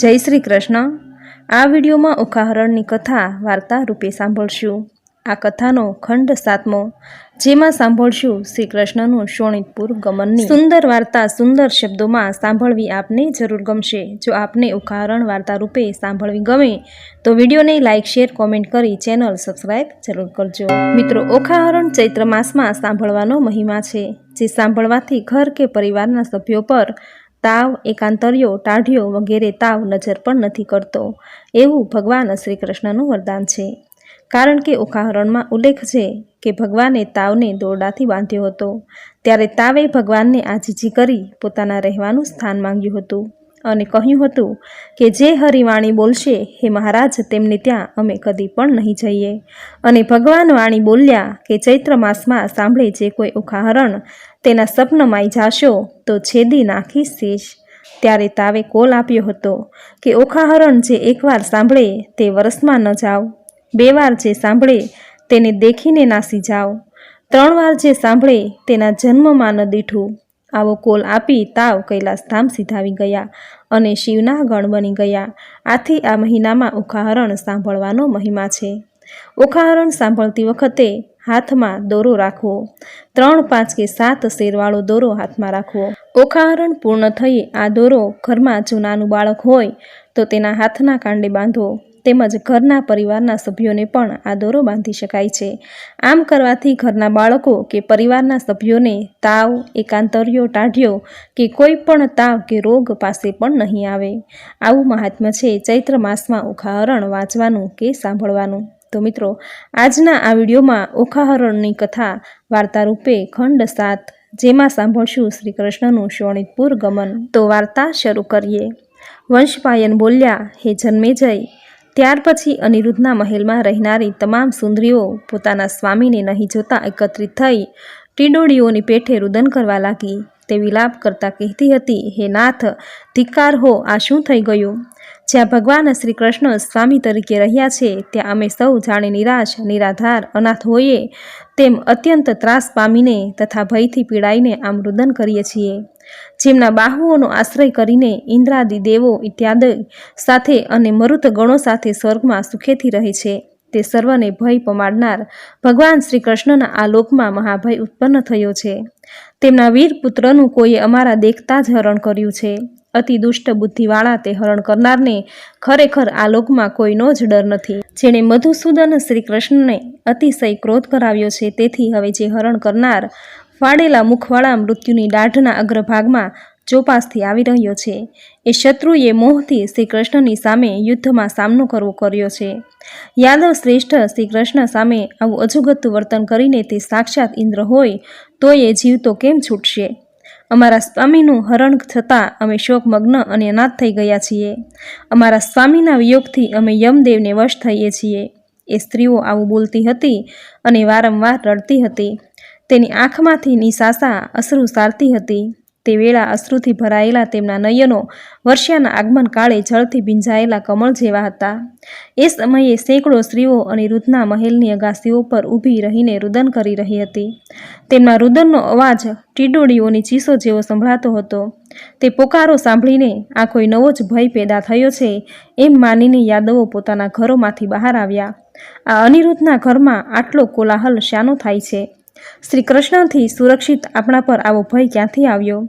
જય શ્રી કૃષ્ણ. આ વિડીયોમાં ઉખાહરણની કથા વાર્તા રૂપે સાંભળશું. આ કથાનો ખંડ સાતમો, જેમાં સાંભળશું શ્રી કૃષ્ણનું શોણિતપુર ગમનની. સુંદર વાર્તા સુંદર શબ્દોમાં સાંભળવી આપને જરૂર ગમશે. જો આપને ઉખાહરણ વાર્તા રૂપે સાંભળવી ગમે, તો વિડીયોને લાઇક શેર, કોમેન્ટ કરી ચેનલ સબસ્ક્રાઇબ જરૂર કરજો. મિત્રો, ઉખાહરણ ચૈત્ર માસમાં સાંભળવાનો મહિમા છે. જે સાંભળવાથી ઘર કે પરિવારના સભ્યો પર તાવ, એકાંતર્યો, ટાઢિયો વગેરે તાવ નજર પણ નથી કરતો. એવું ભગવાન શ્રી કૃષ્ણનું વરદાન છે. કારણ કે ઉખાહરણમાં ઉલ્લેખ છે કે ભગવાને તાવને દોરડાથી બાંધ્યો હતો. ત્યારે તાવે ભગવાનને આજીજી કરી પોતાના રહેવાનું સ્થાન માંગ્યું હતું અને કહ્યું હતું કે જે હરિવાણી બોલશે, હે મહારાજ, તેમને ત્યાં અમે કદી પણ નહીં જઈએ. અને ભગવાન વાણી બોલ્યા કે ચૈત્ર માસમાં સાંભળે જે કોઈ ઉખાહરણ તેના સપનમાંય જાશો તો છેદી નાખી શીશ. ત્યારે તાવે કોલ આપ્યો હતો કે, ઓખાહરણ જે એકવાર સાંભળે તે વરસમાં ન જાઓ બે વાર જે સાંભળે તેને દેખીને નાસી જાઓ ત્રણ વાર જે સાંભળે તેના જન્મમાં ન દીઠું. આવો કોલ આપી તાવ કૈલાસધામ સીધાવી ગયા અને શિવના ગણ બની ગયા. આથી આ મહિનામાં ઉખાહરણ સાંભળવાનો મહિમા છે. ઉખાહરણ સાંભળતી વખતે હાથમાં દોરો રાખવો. ત્રણ પાંચ કે સાત શેરવાળો દોરો હાથમાં રાખવો. ઓખાહરણ પૂર્ણ થઈ આ દોરો ઘરમાં જો નાનું બાળક હોય તો તેના હાથના કાંડે બાંધવો તેમજ ઘરના પરિવારના સભ્યોને પણ આ દોરો બાંધી શકાય છે. આમ કરવાથી ઘરના બાળકો કે પરિવારના સભ્યોને તાવ, એકાંતર્યો, ટાઢ્યો કે કોઈ પણ તાવ કે રોગ પાસે પણ નહીં આવે. આવું મહાત્મ્ય છે ચૈત્ર માસમાં ઉખાહરણ વાંચવાનું કે સાંભળવાનું. તો મિત્રો, આજના આ વિડીયોમાં ઓખાહરણની કથા વાર્તા રૂપે ખંડ સાત જેમાં સાંભળશું શ્રી કૃષ્ણનું શોણિતપુર ગમન. તો વાર્તા શરૂ કરીએ. વંશપાયન બોલ્યા, હે જન્મે જય. ત્યાર પછી અનિરુદ્ધના મહેલમાં રહેનારી તમામ સુંદરીઓ પોતાના સ્વામીને નહીં જોતા એકત્રિત થઈ ટીડોળીઓની પેઠે રુદન કરવા લાગી. તે વિલાપ કરતા કહેતી હતી, હે નાથ ધિકાર હો, આ શું થઈ ગયું? જ્યાં ભગવાન શ્રી કૃષ્ણ સ્વામી તરીકે રહ્યા છે, ત્યાં અમે સૌ જાણે નિરાશ, નિરાધાર, અનાથ હોઈએ, તેમ અત્યંત ત્રાસ પામીને તથા ભયથી પીડાઈને આમ રુદન કરીએ છીએ. જેમના બાહુઓનો આશ્રય કરીને ઇન્દ્રાદિ દેવો ઇત્યાદિ સાથે અને મરુત ગણો સાથે સ્વર્ગમાં સુખેથી રહે છે. તે સર્વને ભય પમાડનાર ભગવાન શ્રી કૃષ્ણના આ લોકમાં મહાભય ઉત્પન્ન થયો છે. તેમના વીર પુત્રનું કોઈએ અમારા દેખતા જ હરણ કર્યું છે. અતિ દુષ્ટ બુદ્ધિવાળા તે હરણ કરનારને ખરેખર આ લોકમાં કોઈનો જ ડર નથી. જેણે મધુસૂદન શ્રી કૃષ્ણને અતિશય ક્રોધ કરાવ્યો છે. તેથી હવે જે હરણ કરનાર ફાડેલા મુખવાળા મૃત્યુની દાઢના અગ્રભાગમાં ચોપાસથી આવી રહ્યો છે, એ શત્રુએ મોહથી શ્રી કૃષ્ણની સામે યુદ્ધમાં સામનો કરવો કર્યો છે. યાદવ શ્રેષ્ઠ શ્રી કૃષ્ણ સામે આવું અજુગતું વર્તન કરીને તે સાક્ષાત ઇન્દ્ર હોય, તો એ જીવતો કેમ છૂટશે? અમારા સ્વામીનું હરણ થતાં અમે શોકમગ્ન અને અનાથ થઈ ગયા છીએ. અમારા સ્વામીના વિયોગથી અમે યમદેવને વશ થઈએ છીએ. એ સ્ત્રીઓ આવું બોલતી હતી અને વારંવાર રડતી હતી. તેની આંખમાંથી નિશાસા અશ્રુ સારતી હતી. તે વેળા અશ્રુથી ભરાયેલા તેમના નયનો વર્ષિયાના આગમન કાળે જળથી ભીંજાયેલા કમળ જેવા હતા. એ સમયે સેંકડો સ્ત્રીઓ અનિરુદ્ધના મહેલની અગાસીઓ પર ઊભી રહીને રુદન કરી રહી હતી. તેમના રુદનનો અવાજ ટીડોળીઓની ચીસો જેવો સંભળાતો હતો. તે પોકારો સાંભળીને આ કોઈ નવો જ ભય પેદા થયો છે એમ માનીને યાદવો પોતાના ઘરોમાંથી બહાર આવ્યા. આ અનિરુદ્ધના ઘરમાં આટલો કોલાહલ શાનો થાય છે? શ્રી કૃષ્ણથી સુરક્ષિત આપણા પર આવો ભય ક્યાંથી આવ્યો?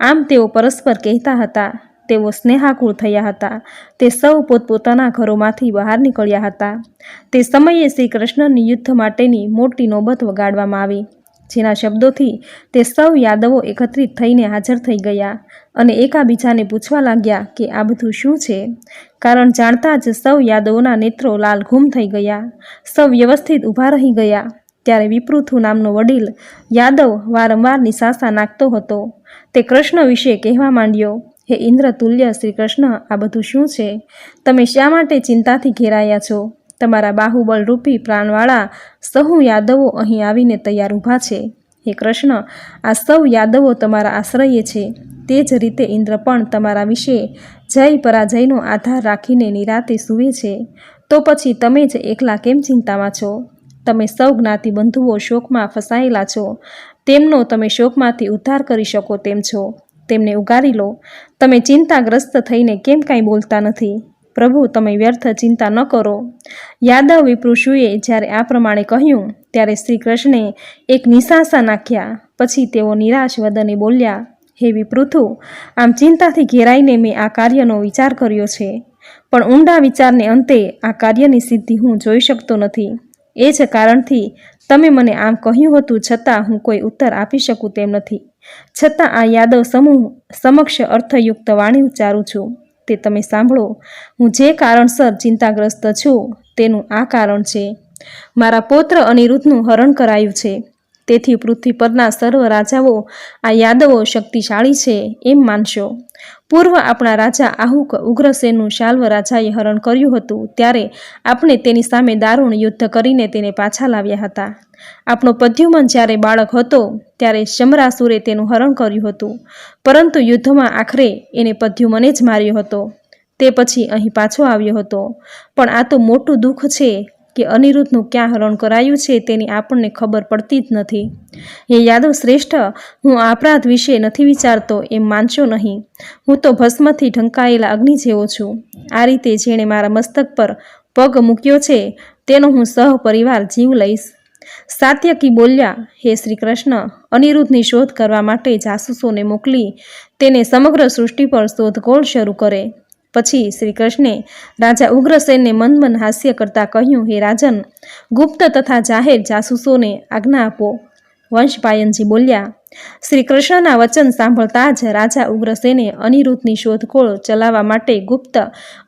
આમ તેઓ પરસ્પર કહેતા હતા, તેઓ સ્નેહાકુળ થયા હતા, તે સૌ પોતપોતાના ઘરોમાંથી બહાર નીકળ્યા હતા. તે સમયે શ્રી કૃષ્ણની યુદ્ધ માટેની મોટી નોબત વગાડવામાં આવી, જેના શબ્દોથી તે સૌ યાદવો એકત્રિત થઈને હાજર થઈ ગયા અને એકાબીજાને પૂછવા લાગ્યા કે આ બધું શું છે? કારણ જાણતા જ સૌ યાદવોના નેત્રો લાલ ઘૂમ થઈ ગયા, સૌ વ્યવસ્થિત ઊભા રહી ગયા. ત્યારે વિપૃથુ નામનો વડીલ યાદવ વારંવાર નિશાસા નાખતો હતો. તે કૃષ્ણ વિશે કહેવા માંડ્યો, હે ઇન્દ્ર તુલ્ય શ્રી કૃષ્ણ આ બધું શું છે? તમે શા માટે ચિંતાથી ઘેરાયા છો? તમારા બાહુબળ રૂપી પ્રાણવાળા સહુ યાદવો અહીં આવીને તૈયાર ઊભા છે. હે કૃષ્ણ, આ સૌ યાદવો તમારા આશ્રયે છે. તે જ રીતે ઇન્દ્ર પણ તમારા વિશે જય પરાજયનો આધાર રાખીને નિરાતે સૂવે છે. તો પછી તમે જ એકલા કેમ ચિંતામાં છો? તમે સૌ જ્ઞાતિબંધુઓ શોકમાં ફસાયેલા છો. તેમનો તમે શોકમાંથી ઉદ્ધાર કરી શકો તેમ છો. તેમને ઉગારી લો. તમે ચિંતાગ્રસ્ત થઈને કેમ કાંઈ બોલતા નથી? પ્રભુ, તમે વ્યર્થ ચિંતા ન કરો. યાદવ વિપૃષુએ જ્યારે આ પ્રમાણે કહ્યું, ત્યારે શ્રી કૃષ્ણે એક નિશાસા નાખ્યા. પછી તેઓ નિરાશ વદને બોલ્યા, હે વિપૃથુ, આમ ચિંતાથી ઘેરાઈને મેં આ કાર્યનો વિચાર કર્યો છે. પણ ઊંડા વિચારને અંતે આ કાર્યની સિદ્ધિ હું જોઈ શકતો નથી. એ જ કારણથી તમે મને આમ કહ્યું હતું છતાં હું કોઈ ઉત્તર આપી શકું તેમ નથી. છતાં આ યાદવ સમૂહ સમક્ષ અર્થયુક્ત વાણી ઉચ્ચારું છું. તે તમે સાંભળો. હું જે કારણસર ચિંતાગ્રસ્ત છું તેનું આ કારણ છે. મારા પૌત્ર અનિરુદ્ધનું હરણ કરાયું છે. તેથી પૃથ્વી પરના સર્વ રાજાઓ આ યાદવો શક્તિશાળી છે એમ માનશો. પૂર્વ આપણા રાજા આહુક ઉગ્રસેનનું શાલ્વ રાજાએ હરણ કર્યું હતું, ત્યારે આપણે તેની સામે દારૂણ યુદ્ધ કરીને તેને પાછા લાવ્યા હતા. આપણો પદ્યુમન જ્યારે બાળક હતો, ત્યારે શમરાસુરે તેનું હરણ કર્યું હતું, પરંતુ યુદ્ધમાં આખરે એને પદ્યુમને જ માર્યો હતો. તે પછી અહીં પાછો આવ્યો હતો. પણ આ તો મોટું દુઃખ છે કે અનિરુદ્ધનું ક્યાં હરણ કરાયું છે તેની આપણને ખબર પડતી જ નથી. હે યાદવ શ્રેષ્ઠ, હું અપરાધ વિશે નથી વિચારતો એમ માનશો નહીં. હું તો ભસ્મથી ઢંકાયેલા અગ્નિ જેવો છું. આ રીતે જેણે મારા મસ્તક પર પગ મૂક્યો છે, તેનો હું સહપરિવાર જીવ લઈશ. સાત્યકી બોલ્યા, હે શ્રી કૃષ્ણ અનિરુદ્ધની શોધ કરવા માટે જાસૂસોને મોકલી. તેને સમગ્ર સૃષ્ટિ પર શોધખોળ શરૂ કરે. પછી શ્રી કૃષ્ણે રાજા ઉગ્રસેનને મન મન હાસ્ય કરતા કહ્યું, હે રાજન, ગુપ્ત તથા જાહેર જાસૂસોને આજ્ઞા આપો. વંશપાયનજી બોલ્યા શ્રી કૃષ્ણના વચન સાંભળતા જ રાજા ઉગ્રસેને અનિરુદ્ધની શોધખોળ ચલાવવા માટે ગુપ્ત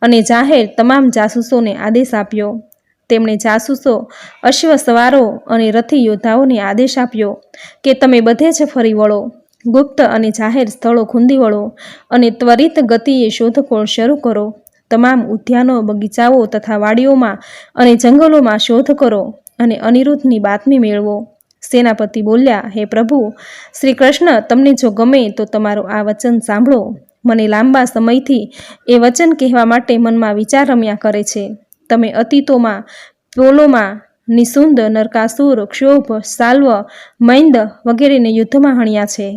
અને જાહેર તમામ જાસૂસોને આદેશ આપ્યો. તેમણે જાસૂસો અશ્વ સવારો અને રથી યોદ્ધાઓને આદેશ આપ્યો કે તમે બધે જ ફરી વળો. ગુપ્ત અને જાહેર સ્થળો ખૂંદી વળો અને ત્વરિત ગતિએ શોધખોળ શરૂ કરો. તમામ ઉદ્યાનો, બગીચાઓ તથા વાડીઓમાં અને જંગલોમાં શોધ કરો અને અનિરુદ્ધની બાતમી મેળવો. સેનાપતિ બોલ્યા, હે પ્રભુ શ્રી કૃષ્ણ તમને જો ગમે તો તમારું આ વચન સાંભળો. મને લાંબા સમયથી એ વચન કહેવા માટે મનમાં વિચાર રમ્યા કરે છે. તમે અતીતોમાં, પોલોમાં, નિસુંદ, નરકાસુર, ક્ષોભ, સાલ્વ, મૈંદ વગેરેને યુદ્ધમાં હણ્યા છે.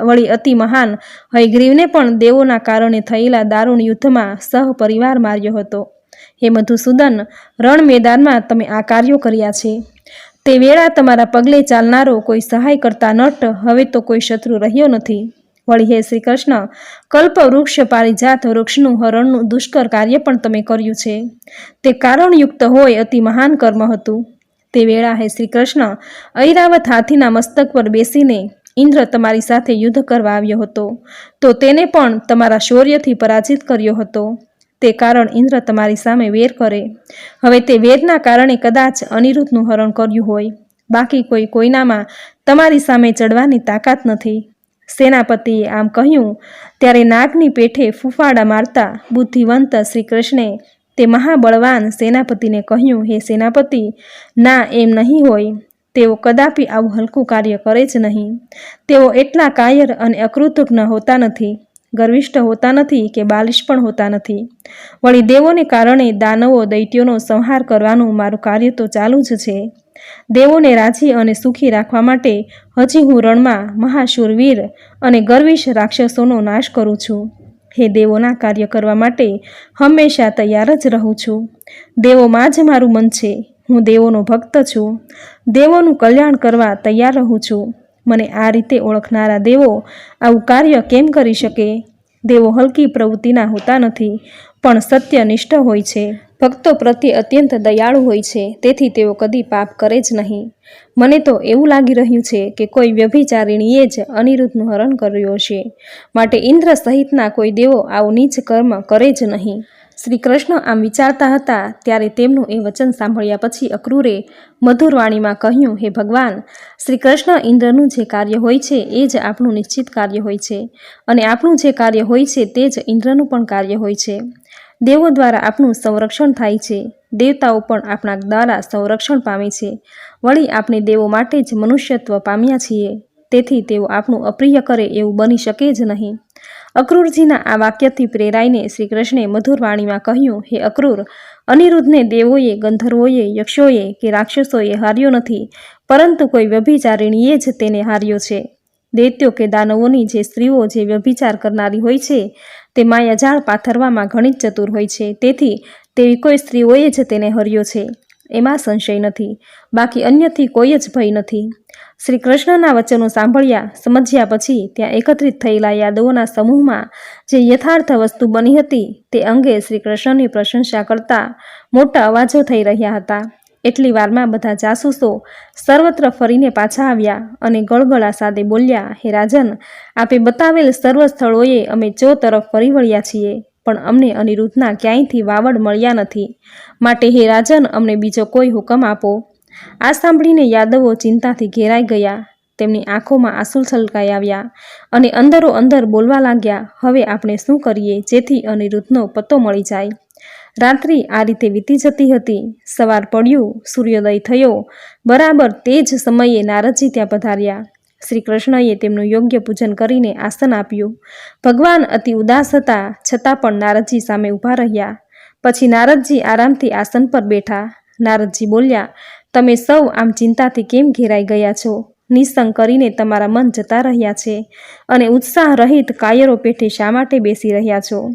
વળી અતિ મહાન હયગ્રીવને પણ દેવોના કારણે થયેલા દારૂણ યુદ્ધમાં સહપરિવાર માર્યો હતો. હે મધુસૂદન, રણ મેદાનમાં તમે આ કાર્યો કર્યા છે. તે વેળા તમારા પગલે ચાલનારો કોઈ સહાય કરતા નટ, હવે તો કોઈ શત્રુ રહ્યો નથી. વળી હે શ્રી કૃષ્ણ કલ્પ વૃક્ષ પારિજાત વૃક્ષનું હરણનું દુષ્કર કાર્ય પણ તમે કર્યું છે. તે કારણયુક્ત હોય અતિ મહાન કર્મ હતું. તે વેળા હે શ્રી કૃષ્ણ ઐરાવત હાથીના મસ્તક પર બેસીને ઇન્દ્ર તમારી સાથે યુદ્ધ કરવા આવ્યો હતો. તો તેને પણ તમારા શૌર્યથી પરાજિત કર્યો હતો. તે કારણ ઇન્દ્ર તમારી સામે વેર કરે. હવે તે વેરના કારણે કદાચ અનિરુદ્ધનું હરણ કર્યું હોય. બાકી કોઈ કોઈનામાં તમારી સામે ચડવાની તાકાત નથી. સેનાપતિએ આમ કહ્યું, ત્યારે નાગની પેઠે ફૂફાડા મારતા બુદ્ધિવંત શ્રી કૃષ્ણે તે મહાબળવાન સેનાપતિને કહ્યું, હે સેનાપતિ, ના એમ નહીં હોય. તેઓ કદાપી આવું હલકું કાર્ય કરે જ નહીં. તેઓ એટલા કાયર અને અકૃતજ્ઞ હોતા નથી. ગર્વિષ્ઠ હોતા નથી કે બાલિશ પણ હોતા નથી. વળી દેવોને કારણે દાનવો દૈત્યોનો સંહાર કરવાનું મારું કાર્ય તો ચાલુ જ છે. દેવોને રાજી અને સુખી રાખવા માટે હજી હું રણમાં મહાશૂરવીર અને ગર્વિશ રાક્ષસોનો નાશ કરું છું. હે દેવોના કાર્ય કરવા માટે હંમેશા તૈયાર જ રહું છું. દેવોમાં જ મારું મન છે. હું દેવોનો ભક્ત છું. દેવોનું કલ્યાણ કરવા તૈયાર રહું છું. મને આ રીતે ઓળખનારા દેવો આવું કાર્ય કેમ કરી શકે? દેવો હલકી પ્રવૃત્તિના હોતા નથી, પણ સત્યનિષ્ઠ હોય છે. ભક્તો પ્રત્યે અત્યંત દયાળુ હોય છે, તેથી તેઓ કદી પાપ કરે જ નહીં. મને તો એવું લાગી રહ્યું છે કે કોઈ વ્યભિચારિણીએ જ અનિરુદ્ધનું હરણ કર્યું છે માટે ઇન્દ્ર સહિતના કોઈ દેવો આવું નીચ કર્મ કરે જ નહીં. શ્રી કૃષ્ણ આમ વિચારતા હતા, ત્યારે તેમનું એ વચન સાંભળ્યા પછી અક્રૂરે મધુર વાણીમાં કહ્યું, હે ભગવાન શ્રી કૃષ્ણ ઇન્દ્રનું જે કાર્ય હોય છે, એ જ આપણું નિશ્ચિત કાર્ય હોય છે, અને આપણું જે કાર્ય હોય છે, તે જ ઇન્દ્રનું પણ કાર્ય હોય છે. દેવો દ્વારા આપણું સંરક્ષણ થાય છે, દેવતાઓ પણ આપણા દ્વારા સંરક્ષણ પામે છે. વળી આપણે દેવો માટે જ મનુષ્યત્વ પામ્યા છીએ, તેથી તેઓ આપણું અપ્રિય કરે એવું બની શકે જ નહીં. અક્રૂરજીના આ વાક્યથી પ્રેરાઈને શ્રી કૃષ્ણે મધુર વાણીમાં કહ્યું, હે અક્રૂર, અનિરુદ્ધને દેવોએ, ગંધર્વોએ, યક્ષોએ કે રાક્ષસોએ હાર્યો નથી, પરંતુ કોઈ વ્યભિચારિણીએ જ તેને હાર્યો છે. દૈત્યો કે દાનવોની જે સ્ત્રીઓ જે વ્યભિચાર કરનારી હોય છે, તે માયાજાળ પાથરવામાં ઘણી જ ચતુર હોય છે, તેથી તેવી કોઈ સ્ત્રીઓએ જ તેને હર્યો છે. એમાં સંશય નથી. બાકી અન્યથી કોઈ જ ભય નથી. શ્રી કૃષ્ણના વચનો સાંભળ્યા, સમજ્યા પછી ત્યાં એકત્રિત થયેલા યાદવોના સમૂહમાં જે યથાર્થ વસ્તુ બની હતી તે અંગે શ્રી કૃષ્ણની પ્રશંસા કરતા મોટા અવાજો થઈ રહ્યા હતા. એટલી વારમાં બધા જાસૂસો સર્વત્ર ફરીને પાછા આવ્યા અને ગળગળા સાદે બોલ્યા, હે રાજન, આપે બતાવેલ સર્વ સ્થળોએ અમે ચો તરફ ફરી વળ્યા છીએ, પણ અમને અનિરુદ્ધના ક્યાંયથી વાવડ મળ્યા નથી. માટે હે રાજન, અમને બીજો કોઈ હુકમ આપો. આ સાંભળીને યાદવો ચિંતાથી ઘેરાઈ ગયા. તેમની આંખોમાં આંસુ છલકાઈ આવ્યા અને અંદરો અંદર બોલવા લાગ્યા, હવે આપણે શું કરીએ જેથી અનિરુદ્ધનો પત્તો મળી જાય? રાત્રિ આ રીતે વીતી જતી હતી. સવાર પડ્યું, સૂર્યોદય થયો. બરાબર તે જ સમયે નારદજી ત્યાં પધાર્યા. શ્રી કૃષ્ણએ તેમનું યોગ્ય પૂજન કરીને આસન આપ્યું. ભગવાન અતિ ઉદાસ હતા, છતાં પણ નારદજી સામે ઊભા રહ્યા. પછી નારદજી આરામથી આસન પર બેઠા. નારદજી બોલ્યા તમે સૌ આમ ચિંતાથી કેમ ઘેરાઈ ગયા છો? નિસંગ કરીને તમારા મન જતા રહ્યા છે અને ઉત્સાહ રહિત કાયરો પેઠે શા માટે બેસી રહ્યા છો?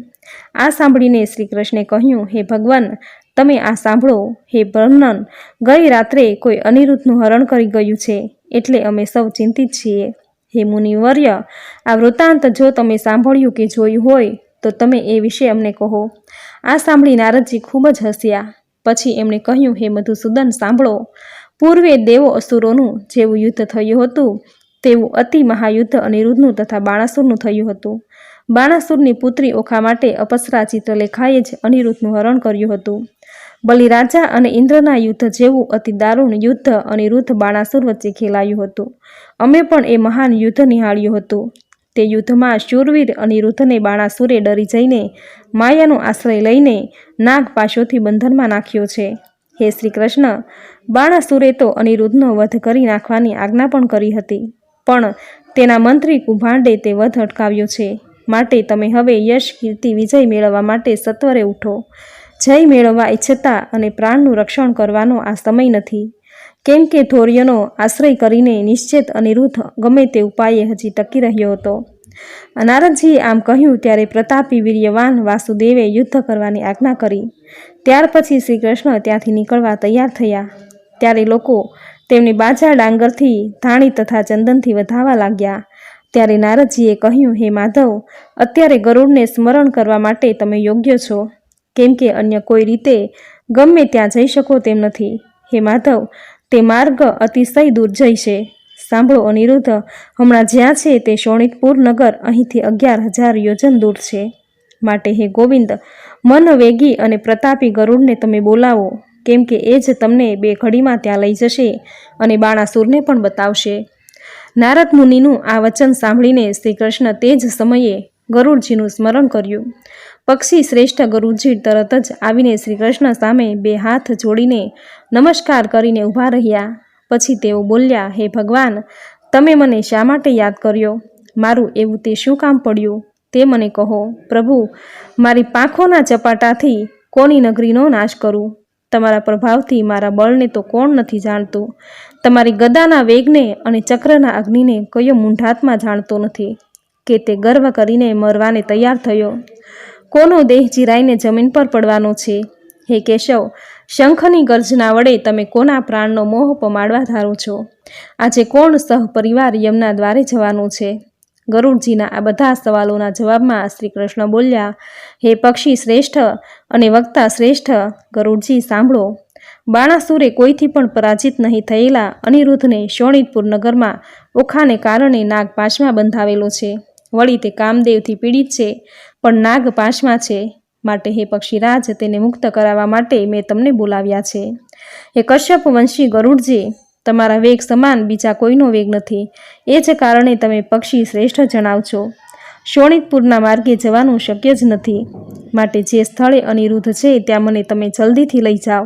આ સાંભળીને શ્રી કૃષ્ણે કહ્યું, હે ભગવાન, તમે આ સાંભળો. હે વર્ણન, ગઈ રાત્રે કોઈ અનિરુદ્ધનું હરણ કરી ગયું છે, એટલે અમે સૌ ચિંતિત છીએ. હે મુનિવર્ય, આ વૃત્તાંત જો તમે સાંભળ્યું કે જોયું હોય, તો તમે એ વિશે અમને કહો. આ સાંભળી નારદજી ખૂબ જ હસ્યા. પછી એમણે કહ્યું, હે મધુસૂદન, સાંભળો. પૂર્વે દેવો અસુરોનું જેવું યુદ્ધ થયું હતું, તેવું અતિ મહાયુદ્ધ અનિરુદ્ધનું તથા બાણાસુરનું થયું હતું. બાણાસુરની પુત્રી ઓખા માટે અપસરા ચિત્રલેખાએ જ અનિરુદ્ધનું હરણ કર્યું હતું. બલિરાજા અને ઇન્દ્રના યુદ્ધ જેવું અતિ દારૂણ યુદ્ધ અનિરુદ્ધ બાણાસુર વચ્ચે ખેલાયું હતું. અમે પણ એ મહાન યુદ્ધ નિહાળ્યું હતું. તે યુદ્ધમાં શૂરવીર અનિરુદ્ધને બાણાસુરે ડરી જઈને માયાનો આશ્રય લઈને નાગ પાશોથી બંધનમાં નાખ્યો છે. હે શ્રી કૃષ્ણ બાણાસુરે તો અનિરુદ્ધનો વધ કરી નાખવાની આજ્ઞા પણ કરી હતી, પણ તેના મંત્રી કુભાંડે તે વધ અટકાવ્યો છે. માટે તમે હવે યશ, કીર્તિ, વિજય મેળવવા માટે સત્વરે ઉઠો. જય મેળવવા ઈચ્છતા અને પ્રાણનું રક્ષણ કરવાનો આ સમય નથી. કેમ કે ધોર્યનો આશ્રય કરીને નિશ્ચિત અનિરુદ્ધ ગમે તે ઉપાયે હજી ટકી રહ્યો હતો. નારદજીએ આમ કહ્યું ત્યારે પ્રતાપી વીર્યવાન વાસુદેવે યુદ્ધ કરવાની આજ્ઞા કરી. ત્યાર પછી શ્રી કૃષ્ણ ત્યાંથી નીકળવા તૈયાર થયા. ત્યારે લોકો તેમની બાજા ડાંગરથી, ધાણી તથા ચંદનથી વધાવા લાગ્યા. ત્યારે નારદજીએ કહ્યું, હે માધવ, અત્યારે ગરુડને સ્મરણ કરવા માટે તમે યોગ્ય છો. કેમ કે અન્ય કોઈ રીતે ગમે ત્યાં જઈ શકો તેમ નથી. હે માધવ તે માર્ગ અતિશય દુર્જય છે. સાંભળો અનિરુદ્ધ, હમણાં જ્યાં છે તે શોણિતપુર નગર અહીંથી અગિયાર હજાર યોજન દૂર છે. માટે હે ગોવિંદ, મન વેગી અને પ્રતાપી ગરુડને તમે બોલાવો, કેમ કે એ જ તમને બે ઘડીમાં ત્યાં લઈ જશે અને બાણાસુરને પણ બતાવશે. નારદ મુનિનું આ વચન સાંભળીને શ્રી કૃષ્ણ તે જ સમયે ગરુડજીનું સ્મરણ કર્યું. પક્ષી શ્રેષ્ઠ ગુરુજી તરત જ આવીને શ્રી કૃષ્ણ સામે બે હાથ જોડીને નમસ્કાર કરીને ઊભા રહ્યા. પછી તેઓ બોલ્યા, હે ભગવાન, તમે મને શા માટે યાદ કર્યો? મારું એવું તે શું કામ પડ્યું? તે મને કહો, પ્રભુ, મારી પાંખોના ચપાટાથી કોની નગરીનો નાશ કરું? તમારા પ્રભાવથી મારા બળને તો કોણ નથી જાણતું. તમારી ગદાના વેગને અને ચક્રના અગ્નિને કયો મૂંઢાત્મા જાણતો નથી. કે તે ગર્વ કરીને મરવાને તૈયાર થયો. કોનો દેહ ચિરાઈને જમીન પર પડવાનો છે? હે કેશવ, શંખની ગર્જના વડે તમે કોના પ્રાણનો મોહ પમાડવા ધારો છો? આજે કોણ સહપરિવાર યમના દ્વારે જવાનું છે? ગરુડજીના આ બધા સવાલોના જવાબમાં શ્રી કૃષ્ણ બોલ્યા, હે પક્ષી શ્રેષ્ઠ અને વક્તા શ્રેષ્ઠ, ગરુડજી સાંભળો. બાણાસુરે કોઈથી પણ પરાજિત નહીં થયેલા અનિરુદ્ધને શોણિતપુર નગરમાં ઓખાને કારણે નાગ પાશમાં બંધાવેલો છે. વળી તે કામદેવથી પીડિત છે, પણ નાગ પાશમાં છે. માટે હે પક્ષીરાજ તેને મુક્ત કરાવવા માટે મેં તમને બોલાવ્યા છે. હે કશ્યપ વંશી ગરુડજી, તમારા વેગ સમાન, બીજા કોઈનો વેગ નથી. એ જ કારણે તમે પક્ષી શ્રેષ્ઠ જણાવશો શોણિતપુરના માર્ગે જવાનું શક્ય જ નથી. માટે જે સ્થળે અનિરુદ્ધ છે, ત્યાં મને તમે જલ્દીથી લઈ જાઓ.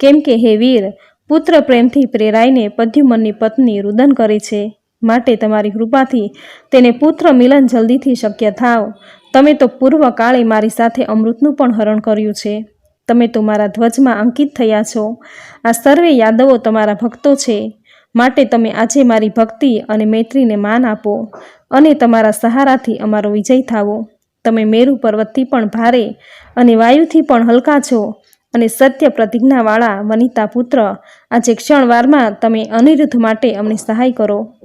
કેમ કે હે વીર, પુત્ર પ્રેમથી પ્રેરાઈને પદ્યુમનની પત્ની રુદન કરે છે. માટે તમારી કૃપાથી તેને પુત્ર મિલન જલ્દીથી શક્ય થાવ. તમે તો પૂર્વ કાળે મારી સાથે અમૃતનું પણ હરણ કર્યું છે. તમે તો મારા ધ્વજમાં અંકિત થયા છો. આ સર્વે યાદવો તમારા ભક્તો છે. માટે તમે આજે મારી ભક્તિ અને મૈત્રીને માન આપો અને તમારા સહારાથી અમારો વિજય થાવો. તમે મેરુ પર્વતથી પણ ભારે અને વાયુથી પણ હલકા છો અને સત્ય પ્રતિજ્ઞાવાળા વનિતા પુત્ર. આજે ક્ષણવારમાં તમે અનિરુદ્ધ માટે અમને સહાય કરો.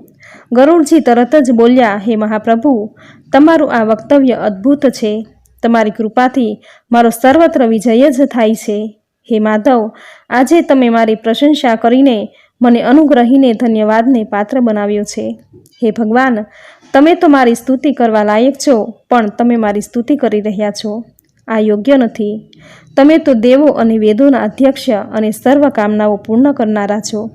ગરુડજી તરત જ બોલ્યા, હે મહાપ્રભુ, તમારું આ વક્તવ્ય અદ્ભુત છે. તમારી કૃપાથી મારો સર્વત્ર વિજય જ થાય છે. હે માધવ, આજે તમે મારી પ્રશંસા કરીને મને અનુગ્રહીને ધન્યવાદને પાત્ર બનાવ્યો છે. હે ભગવાન, તમે તો મારી સ્તુતિ કરવા લાયક છો, પણ તમે મારી સ્તુતિ કરી રહ્યા છો. આ યોગ્ય નથી. તમે તો દેવો અને વેદોના અધ્યક્ષ અને સર્વ કામનાઓ પૂર્ણ કરનારા છો.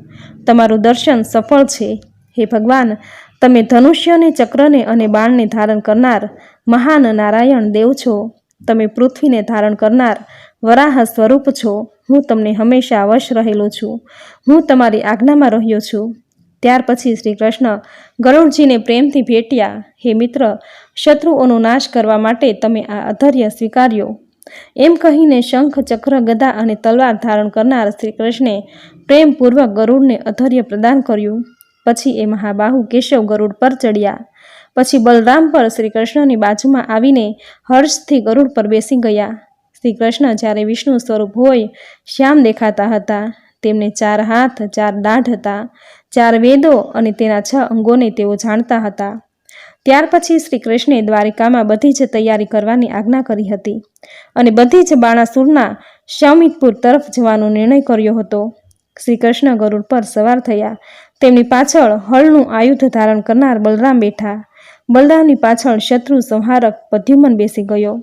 તમારું દર્શન સફળ છે. હે ભગવાન, તમે ધનુષ્યને ચક્રને અને બાણને ધારણ કરનાર મહાન નારાયણ દેવ છો. તમે પૃથ્વીને ધારણ કરનાર વરાહ સ્વરૂપ છો. હું તમને હંમેશા વશ રહેલો છું. હું તમારી આજ્ઞામાં રહ્યો છું. ત્યાર પછી શ્રી કૃષ્ણ ગરુડજીને પ્રેમથી ભેટ્યા, હે મિત્ર, શત્રુઓનો નાશ કરવા માટે તમે આ અધર્ય સ્વીકાર્યો. એમ કહીને શંખ, ચક્ર, ગદા અને તલવાર ધારણ કરનાર શ્રી કૃષ્ણે પ્રેમપૂર્વક ગરુડને અધર્ય પ્રદાન કર્યું. પછી એ મહાબાહુ કેશવ ગરુડ પર ચડ્યા. પછી બલરામ પર શ્રી કૃષ્ણની બાજુમાં આવીને હર્ષથી ગરુડ પર બેસી ગયા. શ્રી કૃષ્ણ જ્યારે વિષ્ણુ સ્વરૂપ હોય, શ્યામ દેખાતા હતા. તેમને ચાર હાથ, ચાર દાઢ હતા. ચાર વેદો અને તેના છ અંગોને તેઓ જાણતા હતા. ત્યાર પછી શ્રી કૃષ્ણે દ્વારિકામાં બધી જ તૈયારી કરવાની આજ્ઞા કરી હતી અને બધી જ બાણાસુરના શમિતપુર તરફ જવાનો નિર્ણય કર્યો હતો. શ્રી કૃષ્ણ ગરુડ પર સવાર થયા. તેમની પાછળ હળનું આયુધ ધારણ કરનાર બલરામ બેઠા. બલરામની પાછળ શત્રુ સંહારક પદ્યુમન બેસી ગયો.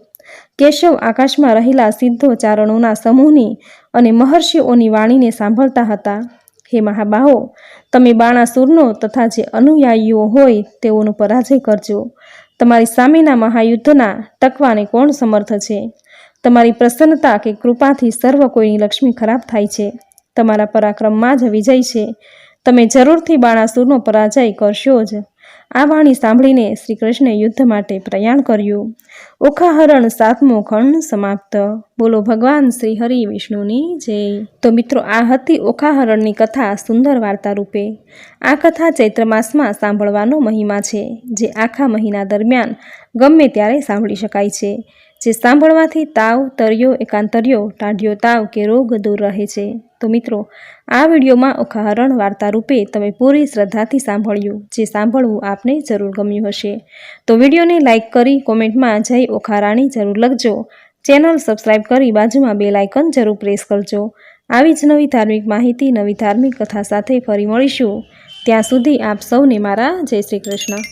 કેશવ આકાશમાં રહેલા સિદ્ધો ચારણોના સમૂહની અને મહર્ષિઓની વાણીને સાંભળતા હતા. હે મહાબાહો, તમે બાણાસુરનો તથા જે અનુયાયીઓ હોય તેઓનો પરાજય કરજો. તમારી સામેના મહાયુદ્ધના ટકવાને કોણ સમર્થ છે? તમારી પ્રસન્નતા કે કૃપાથી સર્વ કોઈની લક્ષ્મી ખરાબ થાય છે. તમારા પરાક્રમમાં જ વિજય છે. તમે જરૂરથી બાણાસુરનો પરાજય કરશો જ. આ વાણી સાંભળીને શ્રી કૃષ્ણે યુદ્ધ માટે પ્રયાણ કર્યું. ઓખાહરણ સાતમો ખંડ સમાપ્ત. બોલો ભગવાન શ્રી હરિ વિષ્ણુની જય. તો મિત્રો, આ હતી ઓખાહરણની કથા સુંદર વાર્તા રૂપે. આ કથા ચૈત્ર માસમાં સાંભળવાનો મહિમા છે, જે આખા મહિના દરમિયાન ગમે ત્યારે સાંભળી શકાય છે. જે સાંભળવાથી તાવ તરિયો એકાંતર્યો, ટાઢ્યો તાવ કે રોગ દૂર રહે છે. તો મિત્રો, આ વિડીયોમાં ઓખાહરણ વાર્તા રૂપે તમે પૂરી શ્રદ્ધાથી સાંભળ્યું, જે સાંભળવું આપને જરૂર ગમ્યું હશે. તો વિડીયોને લાઇક કરી કોમેન્ટમાં જય ઓખારાણી જરૂર લખજો. ચેનલ સબસ્ક્રાઇબ કરી બાજુમાં બે લાઇકન જરૂર પ્રેસ કરજો. આવી જ નવી ધાર્મિક માહિતી, નવી ધાર્મિક કથા સાથે ફરી મળીશું. ત્યાં સુધી આપ સૌને મારા જય શ્રી કૃષ્ણ.